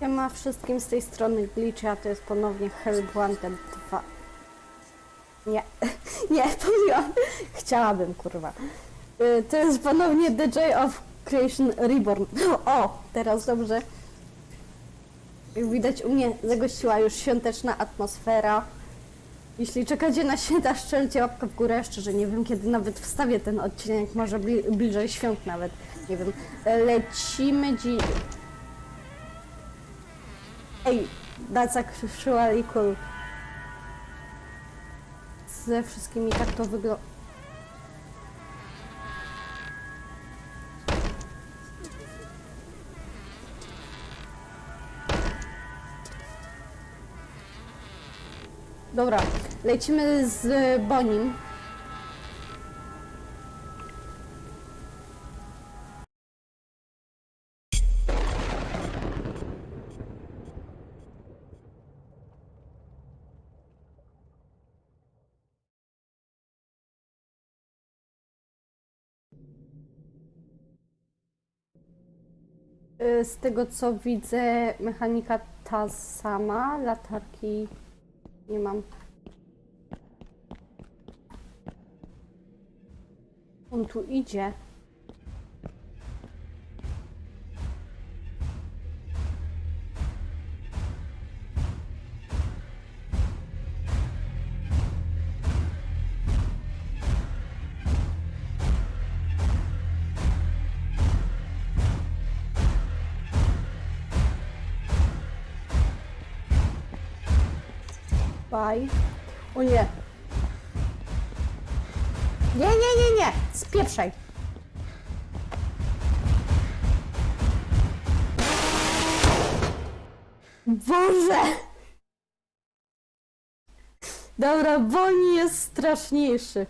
Siema wszystkim z tej strony Glitch, a to jest ponownie Help Wanted 2. Nie, nie, pomyliłam. Chciałabym, kurwa. Y, To jest ponownie DJ of Creation Reborn. O, teraz dobrze. Jak widać u mnie zagościła już świąteczna atmosfera. Jeśli czekacie na święta, szczelcie łapkę w górę. Szczerze nie wiem, kiedy nawet wstawię ten odcinek, może bli bliżej świąt nawet. Nie wiem. Lecimy dziś... Ej, that's actually cool. Ze wszystkimi tak to wygląda. Dobra, lecimy z Bonim. Z tego co widzę, mechanika ta sama, latarki nie mam. On tu idzie. Bye. O nie. Nie, nie, nie, nie. Spieprzaj. Boże. Dobra, Boni jest straszniejszy.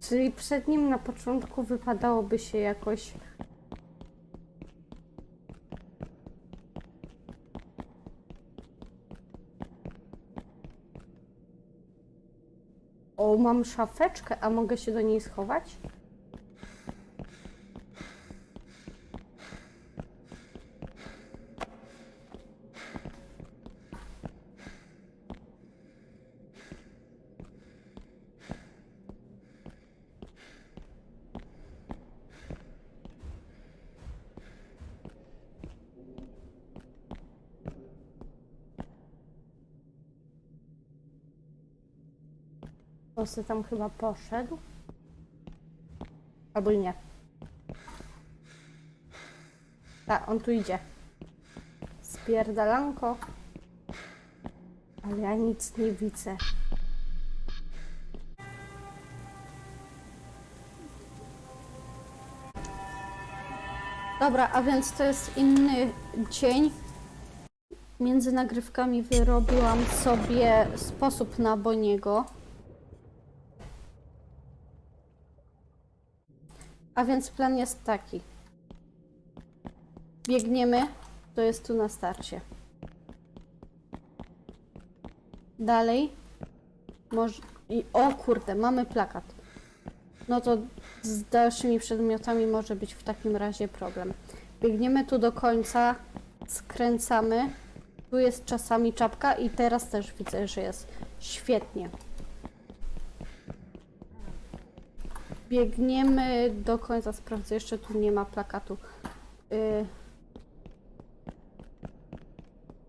Czyli przed nim na początku wypadałoby się jakoś Mam szafeczkę, a mogę się do niej schować? Se tam chyba poszedł. Albo nie. Tak, on tu idzie. Spierdalanko. Ale ja nic nie widzę. Dobra, a więc to jest inny dzień. Między nagrywkami wyrobiłam sobie sposób na Boniego. A więc plan jest taki. Biegniemy, to jest tu na starcie. Dalej. I, o kurde, mamy plakat. No to z dalszymi przedmiotami może być w takim razie problem. Biegniemy tu do końca, skręcamy. Tu jest czasami czapka i teraz też widzę, że jest świetnie. Biegniemy do końca. Sprawdzę, jeszcze tu nie ma plakatu. Y...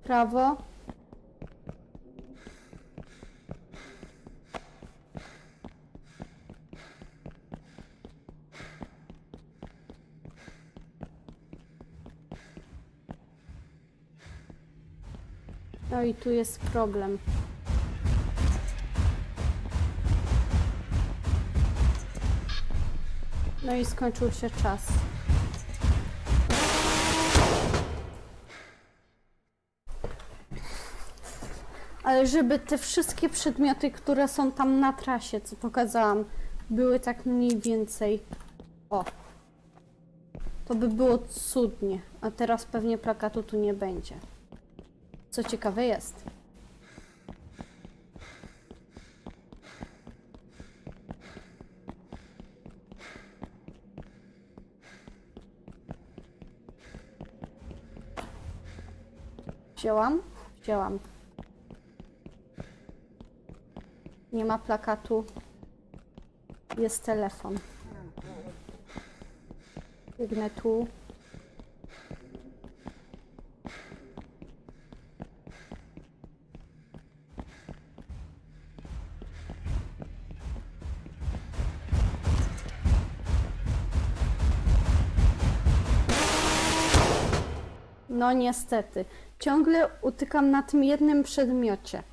Prawo. No i tu jest problem. No i skończył się czas. Ale żeby te wszystkie przedmioty, które są tam na trasie, co pokazałam, były tak mniej więcej. O. To by było cudnie. A teraz pewnie plakatu tu nie będzie. Co ciekawe jest. Wzięłam? Wzięłam. Nie ma plakatu. Jest telefon. Biegnę tu. No niestety. Ciągle utykam na tym jednym przedmiocie.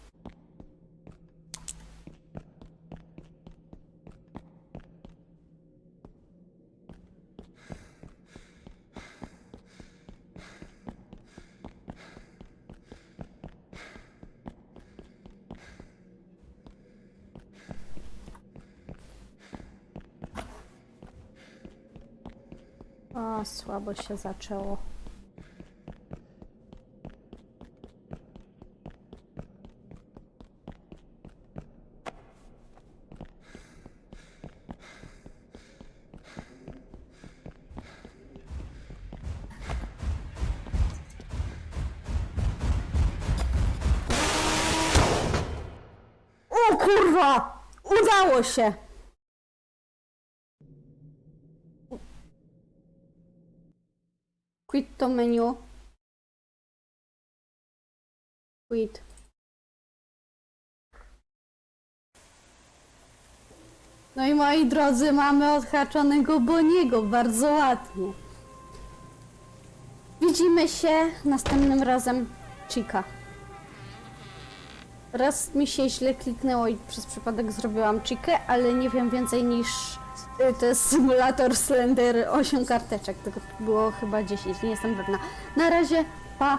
O, słabo się zaczęło. Kurwa! Udało się! Quit to menu. Quit. No i moi drodzy, mamy odhaczonego Boniego, bardzo ładnie. Widzimy się następnym razem, Chica. Raz mi się źle kliknęło i przez przypadek zrobiłam chikę, ale nie wiem więcej niż y, to jest symulator Slender 8 karteczek, tylko było chyba 10, nie jestem pewna. Na razie, pa!